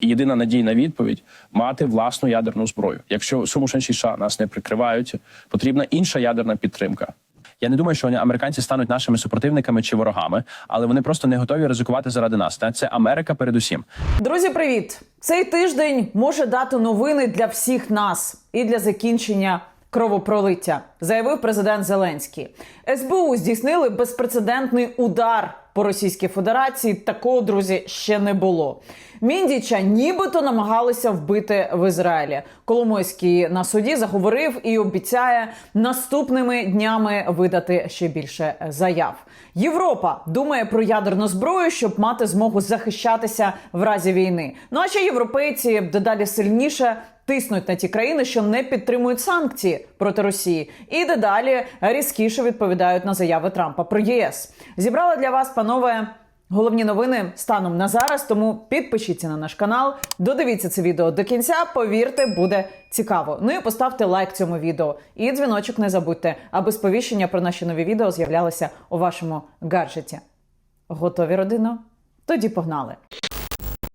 Єдина надійна відповідь мати власну ядерну зброю. Якщо Сумушенші США нас не прикривають, потрібна інша ядерна підтримка. Я не думаю, що американці стануть нашими супротивниками чи ворогами, але вони просто не готові ризикувати заради нас. Та це Америка передусім. Друзі, привіт! Цей тиждень може дати новини для всіх нас і для закінчення кровопролиття, заявив президент Зеленський. СБУ здійснили безпрецедентний удар по Російській Федерації. Такого друзі ще не було. Міндіча нібито намагалися вбити в Ізраїлі. Коломойський на суді заговорив і обіцяє наступними днями видати ще більше заяв. Європа думає про ядерну зброю, щоб мати змогу захищатися в разі війни. Ну а ще європейці дедалі сильніше тиснуть на ті країни, що не підтримують санкції проти Росії, і дедалі різкіше відповідають на заяви Трампа про ЄС. Зібрала для вас, панове. Головні новини станом на зараз, тому підпишіться на наш канал, додивіться це відео до кінця. Повірте, буде цікаво. Ну і поставте лайк цьому відео. І дзвіночок не забудьте, аби сповіщення про наші нові відео з'являлися у вашому гаджеті. Готові родино? Тоді погнали.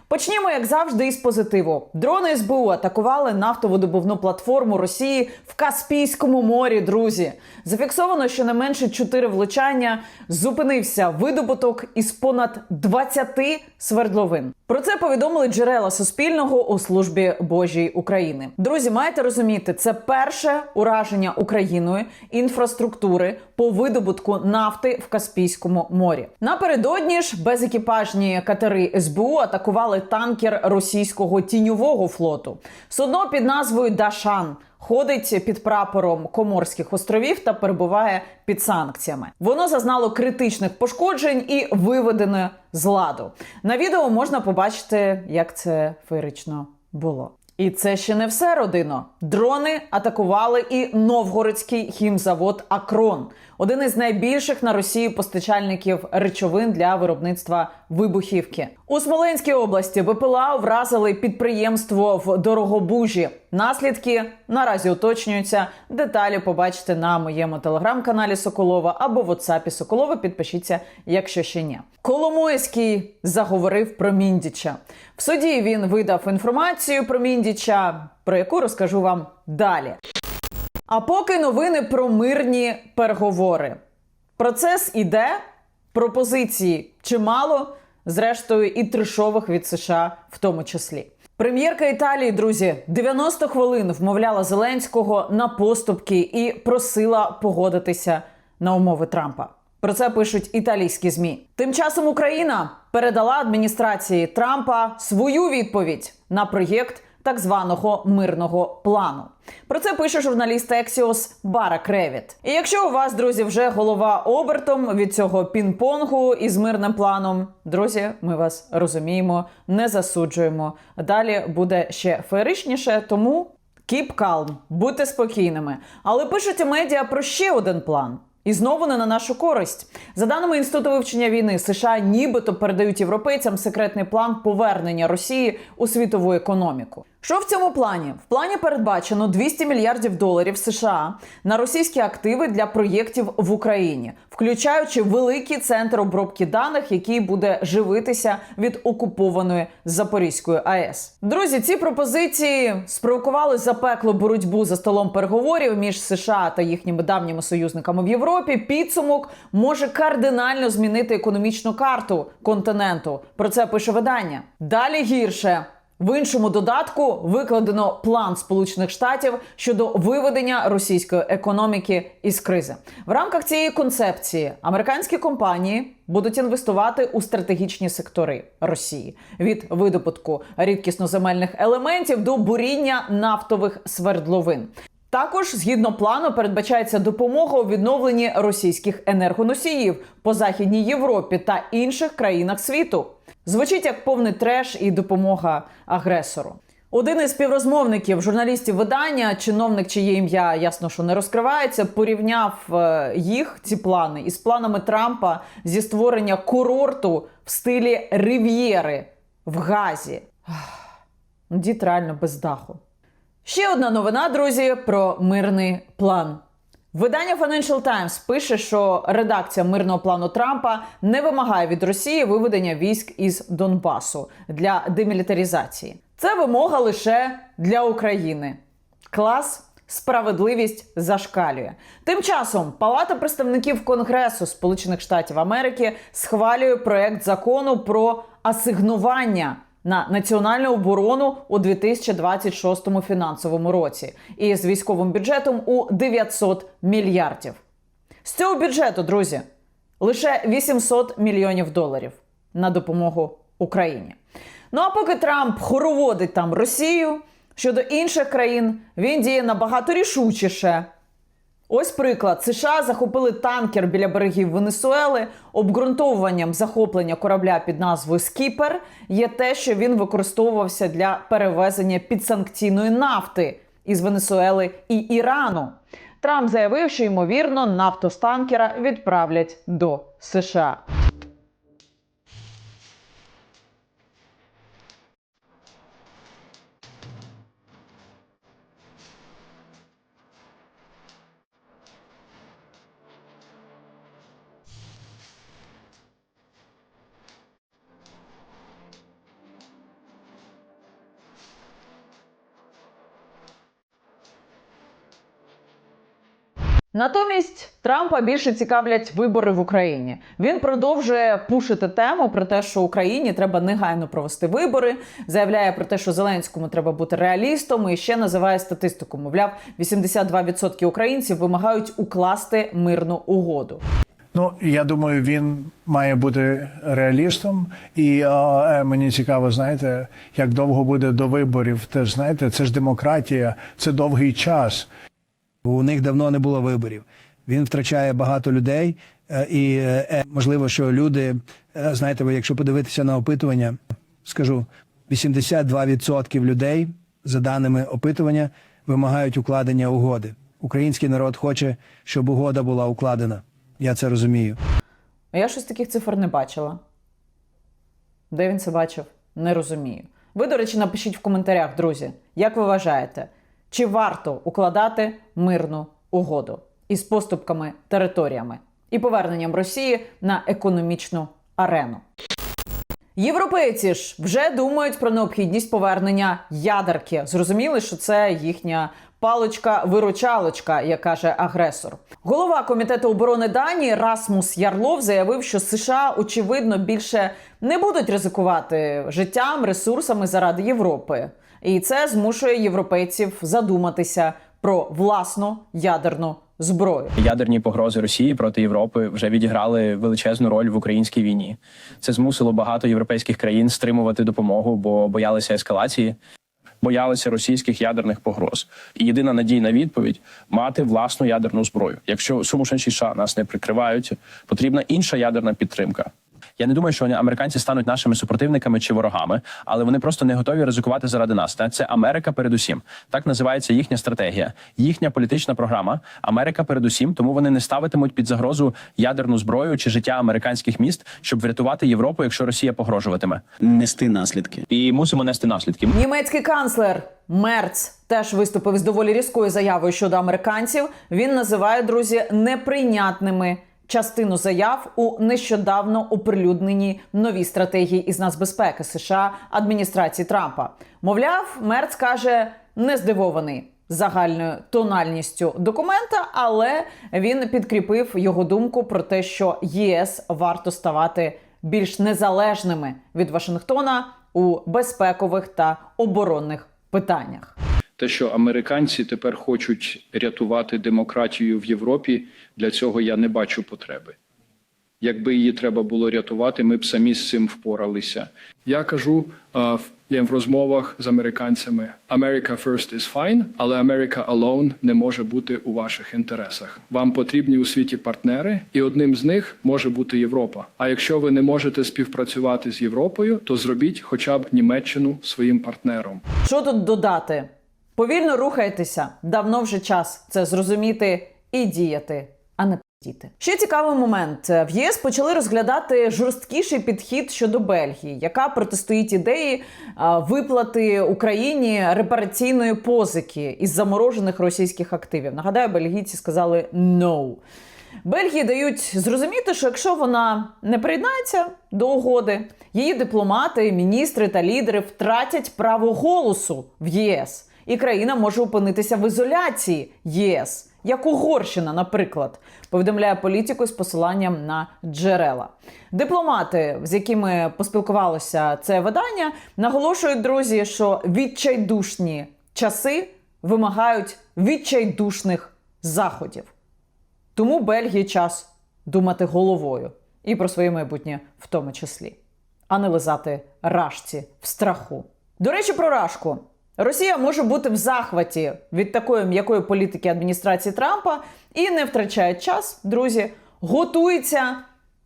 Почнімо, як завжди, із позитиву. Дрони СБУ атакували нафтовидобувну платформу Росії в Каспійському морі. Друзі, зафіксовано щонайменше 4 влучання. Зупинився видобуток із понад 20 свердловин. Про це повідомили джерела Суспільного у службі Божій України. Друзі, маєте розуміти, це перше ураження Україною інфраструктури по видобутку нафти в Каспійському морі. Напередодні ж безекіпажні катери СБУ атакували танкер російського тіньового флоту. Судно під назвою Дашан. Ходить під прапором Коморських островів та перебуває під санкціями. Воно зазнало критичних пошкоджень і виведене з ладу. На відео можна побачити, як це феєрично було. І це ще не все, родино. Дрони атакували і новгородський хімзавод Акрон, один із найбільших на Росії постачальників речовин для виробництва вибухівки. У Смоленській області БПЛА вразили підприємство в Дорогобужі. Наслідки наразі уточнюються. Деталі побачите на моєму телеграм-каналі Соколова або в WhatsApp Соколова. Підпишіться, якщо ще ні. Коломойський заговорив про Міндіча. В суді він видав інформацію про Міндіча, про яку розкажу вам далі. А поки новини про мирні переговори. Процес іде, пропозиції чимало, зрештою, і трешових від США в тому числі. Прем'єрка Італії, друзі, 90 хвилин вмовляла Зеленського на поступки і просила погодитися на умови Трампа. Про це пишуть італійські змі. Тим часом Україна передала адміністрації Трампа свою відповідь на проєкт так званого мирного плану. Про це пише журналіст Ексіос Бара Кревіт. І якщо у вас, друзі, вже голова обертом від цього пінг-понгу із мирним планом, друзі, ми вас розуміємо, не засуджуємо. Далі буде ще феєричніше, тому keep calm, будьте спокійними. Але пишуть медіа про ще один план. І знову не на нашу користь. За даними інституту вивчення війни, США нібито передають європейцям секретний план повернення Росії у світову економіку. Що в цьому плані? В плані передбачено 200 мільярдів доларів США на російські активи для проєктів в Україні, включаючи великий центр обробки даних, який буде живитися від окупованої Запорізької АЕС. Друзі, ці пропозиції спровокували запеклу боротьбу за столом переговорів між США та їхніми давніми союзниками в Європі. Підсумок може кардинально змінити економічну карту континенту. Про це пише видання. Далі гірше. В іншому додатку викладено план Сполучених Штатів щодо виведення російської економіки із кризи. В рамках цієї концепції американські компанії будуть інвестувати у стратегічні сектори Росії від видобутку рідкісноземельних елементів до буріння нафтових свердловин. Також згідно плану передбачається допомога у відновленні російських енергоносіїв по західній Європі та інших країнах світу. Звучить як повний треш і допомога агресору. Один із співрозмовників журналістів видання, чиновник, чиє ім'я ясно, що не розкривається, порівняв е, їх ці плани із планами Трампа зі створення курорту в стилі Рив'єри в Газі. Дід реально без даху. Ще одна новина, друзі, про мирний план. Видання Financial Times пише, що редакція мирного плану Трампа не вимагає від Росії виведення військ із Донбасу для демілітаризації. Це вимога лише для України. Клас. Справедливість зашкалює. Тим часом Палата представників Конгресу Сполучених Штатів Америки схвалює проект закону про асигнування на національну оборону у 2026 фінансовому році із військовим бюджетом у 900 мільярдів. З цього бюджету, друзі, лише 800 мільйонів доларів на допомогу Україні. Ну а поки Трамп хороводить там Росію щодо інших країн, він діє набагато рішучіше. Ось приклад: США захопили танкер біля берегів Венесуели. Обґрунтовуванням захоплення корабля під назвою Скіпер є те, що він використовувався для перевезення підсанкційної нафти із Венесуели і Ірану. Трамп заявив, що ймовірно нафту з танкера відправлять до США. Натомість Трампа більше цікавлять вибори в Україні. Він продовжує пушити тему про те, що Україні треба негайно провести вибори. Заявляє про те, що Зеленському треба бути реалістом, і ще називає статистику. Мовляв, 82% українців вимагають укласти мирну угоду. Ну, я думаю, він має бути реалістом. І е, мені цікаво, знаєте, як довго буде до виборів. Теж знаєте, це ж демократія, це довгий час. Бо у них давно не було виборів. Він втрачає багато людей, е, і е, можливо, що люди, е, знаєте, ви, якщо подивитися на опитування, скажу 82% людей, за даними опитування, вимагають укладення угоди. Український народ хоче, щоб угода була укладена. Я це розумію. Я щось таких цифр не бачила. Де він це бачив? Не розумію. Ви, до речі, напишіть в коментарях, друзі, як ви вважаєте, чи варто укладати мирну угоду із поступками територіями і поверненням Росії на економічну арену? Європейці ж вже думають про необхідність повернення ядерки. Зрозуміли, що це їхня паличка-виручалочка, як каже агресор. Голова комітету оборони Данії Расмус Ярлов заявив, що США очевидно більше не будуть ризикувати життям, ресурсами заради Європи, і це змушує європейців задуматися про власну ядерну зброю. Ядерні погрози Росії проти Європи вже відіграли величезну роль в українській війні. Це змусило багато європейських країн стримувати допомогу, бо боялися ескалації, боялися російських ядерних погроз. І єдина надійна відповідь мати власну ядерну зброю. Якщо сумушенші США нас не прикривають, потрібна інша ядерна підтримка. Я не думаю, що американці стануть нашими супротивниками чи ворогами, але вони просто не готові ризикувати заради нас. Та це Америка передусім. Так називається їхня стратегія, їхня політична програма. Америка передусім, тому вони не ставитимуть під загрозу ядерну зброю чи життя американських міст, щоб врятувати Європу, якщо Росія погрожуватиме. нести наслідки. І мусимо нести наслідки. Німецький канцлер Мерц теж виступив з доволі різкою заявою щодо американців. Він називає друзі неприйнятними частину заяв у нещодавно оприлюдненій новій стратегії із нацбезпеки США адміністрації Трампа. Мовляв, Мерц каже, не здивований загальною тональністю документа, але він підкріпив його думку про те, що ЄС варто ставати більш незалежними від Вашингтона у безпекових та оборонних питаннях. Те, що американці тепер хочуть рятувати демократію в Європі, для цього я не бачу потреби. Якби її треба було рятувати, ми б самі з цим впоралися. Я кажу я в розмовах з американцями: America first is fine, але America alone не може бути у ваших інтересах. Вам потрібні у світі партнери, і одним з них може бути Європа. А якщо ви не можете співпрацювати з Європою, то зробіть хоча б Німеччину своїм партнером. Що тут додати? Повільно рухайтеся. Давно вже час це зрозуміти і діяти, а не Діти. Ще цікавий момент. В ЄС почали розглядати жорсткіший підхід щодо Бельгії, яка протистоїть ідеї виплати Україні репараційної позики із заморожених російських активів. Нагадаю, бельгійці сказали «no». Бельгії дають зрозуміти, що якщо вона не приєднається до угоди, її дипломати, міністри та лідери втратять право голосу в ЄС, і країна може опинитися в ізоляції ЄС, як Угорщина, наприклад, повідомляє політику з посиланням на джерела. Дипломати, з якими поспілкувалося це видання, наголошують друзі, що відчайдушні часи вимагають відчайдушних заходів. Тому Бельгії час думати головою і про своє майбутнє в тому числі, а не лизати рашці в страху. До речі, про рашку. Росія може бути в захваті від такої м'якої політики адміністрації Трампа і не втрачає час, друзі, готується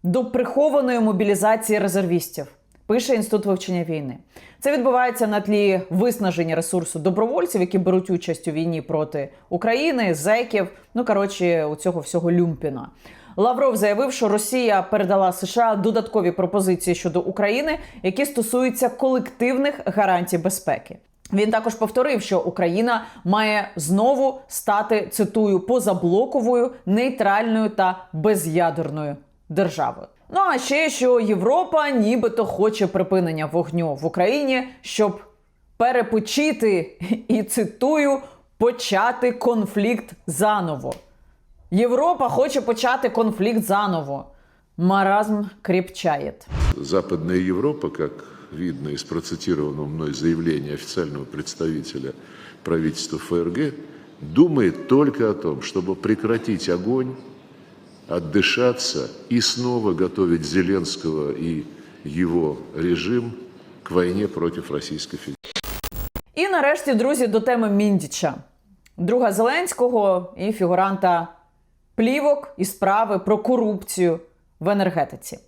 до прихованої мобілізації резервістів. Пише інститут вивчення війни. Це відбувається на тлі виснаження ресурсу добровольців, які беруть участь у війні проти України, зеків. Ну коротше, у цього всього люмпіна. Лавров заявив, що Росія передала США додаткові пропозиції щодо України, які стосуються колективних гарантій безпеки. Він також повторив, що Україна має знову стати цитую позаблоковою, нейтральною та безядерною державою. Ну а ще що Європа нібито хоче припинення вогню в Україні, щоб перепочити і цитую почати конфлікт заново. Європа хоче почати конфлікт заново. Маразм крепчає. Западная Европа, как видно из процитированного мной заявления официального представителя правительства ФРГ, думает только о том, чтобы прекратить огонь, отдышаться и снова готовить Зеленского и его режим к войне против Российской Федерации. І нарешті, друзі, до теми Міндіча, друга Зеленського і фігуранта плівок і справи про корупцію в енергетиці.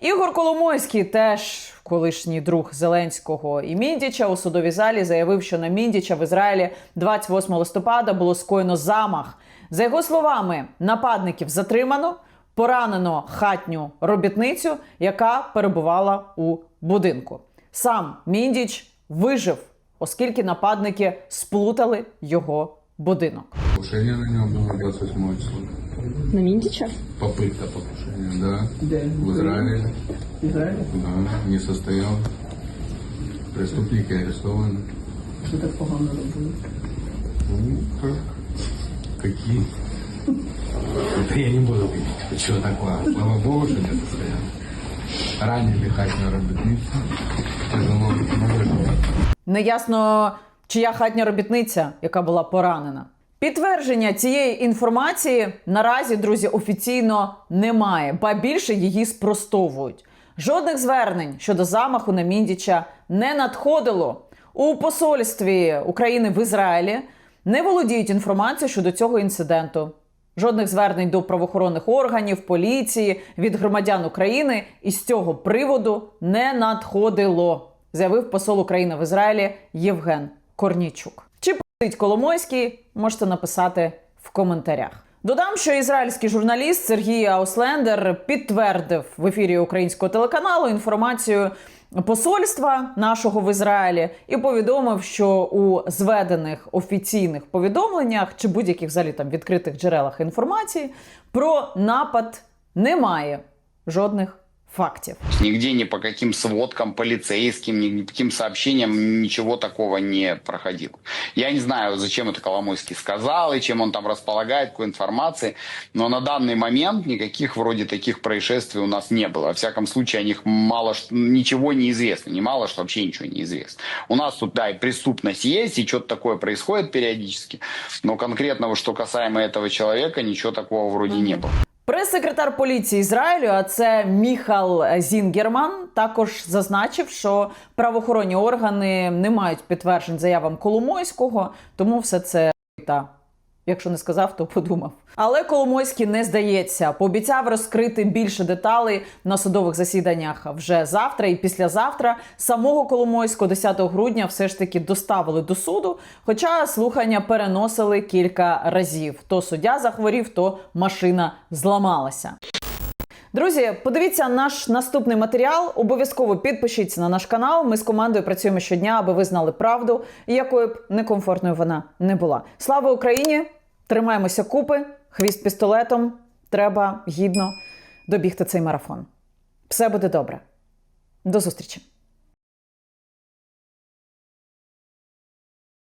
Ігор Коломойський, теж колишній друг Зеленського і Міндіча, у судовій залі заявив, що на Міндіча в Ізраїлі 28 листопада було скоєно замах. За його словами, нападників затримано, поранено хатню робітницю, яка перебувала у будинку. Сам Міндіч вижив, оскільки нападники сплутали його будинок. Покушение на него было 28 числа. На Міндіча? Попытка покушения, да. В Израиле. Израиль? Да, не состоял. Преступники арестованы. Що так погано робили? Ну, как? Какие? Это я не буду говорить, что такое. Слава Богу, что не состоял. Ранили хатнюю работницу. Тяжело. Много Неясно, чия хатня робітниця, яка була поранена. Підтвердження цієї інформації наразі, друзі, офіційно немає, ба більше її спростовують. Жодних звернень щодо замаху на Міндіча не надходило. У посольстві України в Ізраїлі не володіють інформацією щодо цього інциденту. Жодних звернень до правоохоронних органів, поліції від громадян України із цього приводу не надходило, заявив посол України в Ізраїлі Євген Корнійчук. Коломойський, можете написати в коментарях. Додам, що ізраїльський журналіст Сергій Ауслендер підтвердив в ефірі українського телеканалу інформацію посольства нашого в Ізраїлі і повідомив, що у зведених офіційних повідомленнях чи будь-яких взагалі там відкритих джерелах інформації про напад немає жодних фактів. Нигде ни по каким сводкам полицейским, ни по каким сообщениям ничего такого не проходило. Я не знаю, зачем это Коломойский сказал и чем он там располагает, какой информации, но на данный момент никаких вроде таких происшествий у нас не было. Во всяком случае, о них мало что, ничего не известно, не мало что вообще ничего не известно. У нас тут, да, и преступность есть, и что-то такое происходит периодически, но конкретного, что касаемо этого человека, ничего такого вроде не было. Прес-секретар поліції Ізраїлю, а це Міхал Зінгерман, також зазначив, що правоохоронні органи не мають підтверджень заявам Коломойського, тому все це та Якщо не сказав, то подумав. Але Коломойський не здається. Пообіцяв розкрити більше деталей на судових засіданнях вже завтра і післязавтра. Самого Коломойського 10 грудня все ж таки доставили до суду. Хоча слухання переносили кілька разів. То суддя захворів, то машина зламалася. Друзі, подивіться наш наступний матеріал. Обов'язково підпишіться на наш канал. Ми з командою працюємо щодня, аби ви знали правду, якою б некомфортною вона не була. Слава Україні! Тримаємося купи, хвіст пістолетом. Треба гідно добігти цей марафон. Все буде добре. До зустрічі!